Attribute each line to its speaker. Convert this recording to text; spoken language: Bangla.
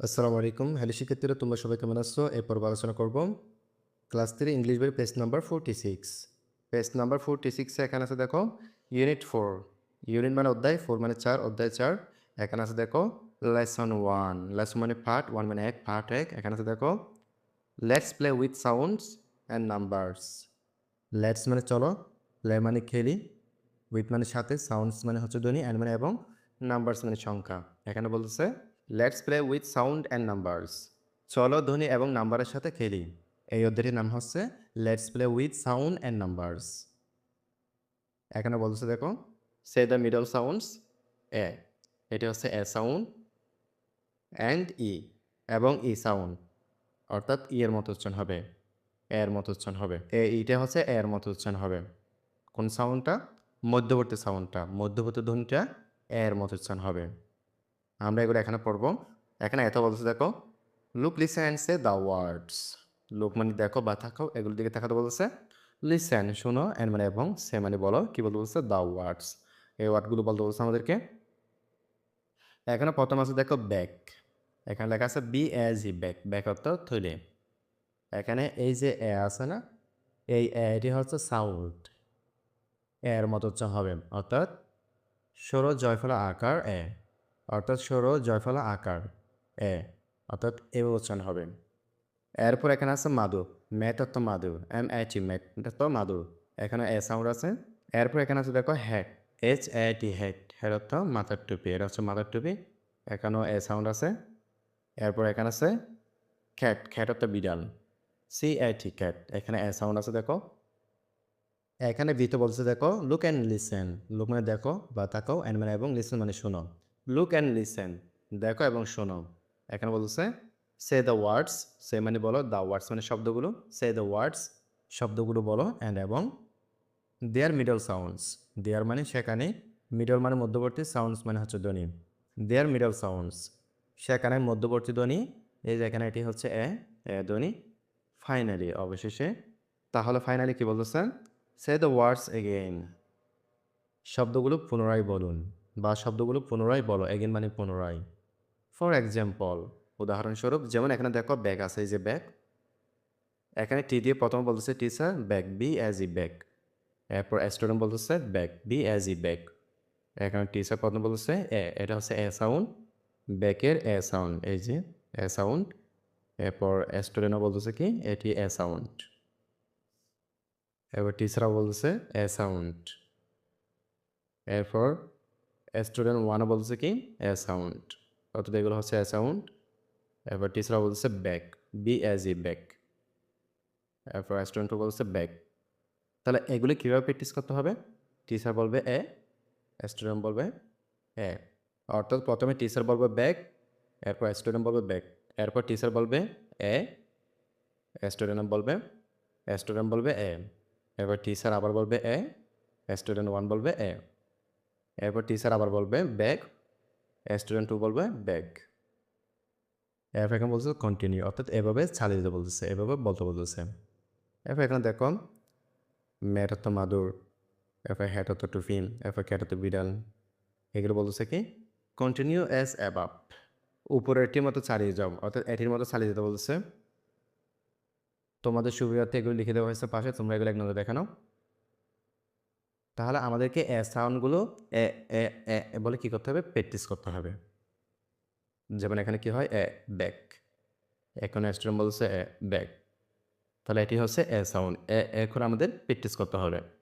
Speaker 1: আসসালামু আলাইকুম। হ্যালো শিক্ষার্থীরা, তোমরা সবাই কেমন আছো? এ পর্ব আলোচনা করব। ক্লাস থ্রি ইংলিশ বই page number forty six page number forty সিক্সে এখানে আছে, দেখো ইউনিট ফোর ইউনিট মানে অধ্যায় ফোর মানে চার, অধ্যায় চার। এখানে আছে, দেখো লেসন ওয়ান লেসন মানে পার্ট ওয়ান মানে এক পার্ট এক। এখানে আছে, দেখো let's play with sounds and numbers let's মানে চলো প্লে মানে খেলি। উইথ মানে সাথে সাউন্ডস মানে হচ্ছে ধ্বনি অ্যান্ড মানে এবং নাম্বারস মানে সংখ্যা। এখানে বলতেছে let's play with sound and numbers চলো ধ্বনি এবং নাম্বারের সাথে খেলি। এই অধ্যায়টির নাম হচ্ছে let's play with sound and numbers এখানে বলতেছে, দেখো সে দ্য মিডল সাউন্ডস এ এটি হচ্ছে এ সাউন্ড অ্যান্ড ই এবং ই সাউন্ড অর্থাৎ ই এর মতো উচ্চারণ হবে এ এর মতো উচ্চারণ হবে। এ ইটা হচ্ছে এ এর মতো উচ্চারণ হবে। কোন সাউন্ডটা মধ্যবর্তী সাউন্ডটা মধ্যবর্তী ধ্বনিটা এ এর মতো উচ্চারণ হবে। আমরা এগুলো এখানে পড়ব। এখানে এত বলছে দেখো look listen say the words look মানে দেখো বা থাকো এগুলোর দিকে তাকাতে বলছে লিসেন শোনো অ্যান্ড মানে এবং সে মানে বলো, কী বলতে বলছে দ্য ওয়ার্ডস এই ওয়ার্ডগুলো বলতে বলছে আমাদেরকে। এখানে প্রথম আছে, দেখো ব্যাক এখানে লেখা আছে B as E back back অর্থ থইলে। এখানে এই যে এ আছে না, এই এটি হচ্ছে সাউন্ড এর মতো হচ্ছে হবে, অর্থাৎ, সর জয়ফলা আকার এ অর্থাৎ সর জয়ফলা, আকার। এ, অর্থাৎ এ উচ্চারণ হবে। এরপর এখানে আছে মাদু ম্যাথ অর্থ মাদু এম এইচ ই ম্যাথ তো মাদু এখানে এ সাউন্ড আছে। এরপর এখানে আছে দেখো hat H A T head head অর্থ মাথার টুপি। এটা হচ্ছে মাথার টুপি। এখানেও এ সাউন্ড আছে। এরপর এখানে আছে খ্যাট খ্যাট অর্থ বিড়াল। সি এ টি ক্যাট এখানে এ সাউন্ড আছে দেখো। এখানে ভিতে বলছে দেখো লুক অ্যান্ড লিসেন লুক মানে দেখো বা তাকাও অ্যান্ড মানে এবং লিসেন মানে শোনো। লুক অ্যান্ড লিসেন দেখো এবং শোনো। এখানে বলছে সে দ্য ওয়ার্ডস সে মানে বলো দ্য ওয়ার্ডস মানে শব্দগুলো সে দ্য ওয়ার্ডস শব্দগুলো বলো অ্যান্ড এবং দেয়ার মিডল সাউন্ডস দেয়ার মানে সেখানে মিডল মানে মধ্যবর্তী সাউন্ডস মানে হচ্ছে ধ্বনি। দেয়ার মিডল সাউন্ডস সেখানে মধ্যবর্তী ধ্বনি, এই যে এখানে এটি হচ্ছে এ এ ধ্বনি। ফাইনালি অবশেষে, তাহলে ফাইনালি কি বলতেছেন সে দ্য ওয়ার্ডস এগেইন শব্দগুলো পুনরায় বলুন। বা শব্দগুলো পুনরায় বলো এগেন মানে পুনরায়। ফর এক্সাম্পল উদাহরণস্বরূপ যেমন এখানে দেখো ব্যাগ আছে, এই যে ব্যাগ এখানে টি দিয়ে প্রথম বলতেছে teacher bag B as E bag এরপর স্টুডেন্ট বলতেছে bag B as E bag এখানে টিচার প্রথম বলতেছে এ এটা হচ্ছে এ সাউন্ড ব্যাকের এ সাউন্ড এই যে এ সাউন্ড এরপর স্টুডেন্টও বলতেছে কি, এটি এ সাউন্ড এবার টিচাররা বলতেছে এ সাউন্ড এরপর স্টুডেন্ট ওয়ানও বলছে কি? এ সাউন্ড অর্থাৎ এগুলো হচ্ছে এ সাউন্ড এরপর টিচাররা বলছে back B as E back এরপর স্টুডেন্টও বলছে ব্যাক তাহলে এগুলি কীভাবে প্র্যাকটিস করতে হবে? টিচার বলবে এ স্টুডেন্ট বলবে এ অর্থাৎ প্রথমে টিচার বলবে ব্যাক এরপর স্টুডেন্ট বলবে ব্যাক এরপর টিচার বলবে এ স্টুডেন্ট বলবে স্টুডেন্ট বলবে এ এরপর টিচার আবার বলবে এ স্টুডেন্ট ওয়ান বলবে এ এরপর টিচার আবার বলবে ব্যাগ স্টুডেন্ট টু বলবে ব্যাগ এরপর এখানে বলছে কন্টিনিউ অর্থাৎ এভাবে চালিয়ে দিতে বলতেছে, এভাবে বলতে বলতেছে। এরপর এখানে দেখো ম্যাট অর্থ মাদুর এরপর হ্যাট অর্থ টুফিন এরপর ক্যাট অর্থ বিড়াল এগুলো বলতেছে কি? কন্টিনিউ অ্যাজ অ্যাবাব উপরের এটির মতো চালিয়ে যাও, অর্থাৎ এটির মতো চালিয়ে যেতে বলতেছে। তোমাদের সুবিধার্থে এগুলো লিখে দেওয়া হয়েছে পাশে, তোমরা এগুলো এক নজর দেখে নাও। তাহলে আমাদেরকে এ সাউন্ডগুলো এ এ এ বলে কী করতে হবে? প্র্যাকটিস করতে হবে। যেমন এখানে কি হয়? এ, ব্যাক। এখন স্টুডেন্ট বলছে এ, ব্যাক। তাহলে এটি হচ্ছে এ সাউন্ড। এ এখন আমাদের প্র্যাকটিস করতে হবে।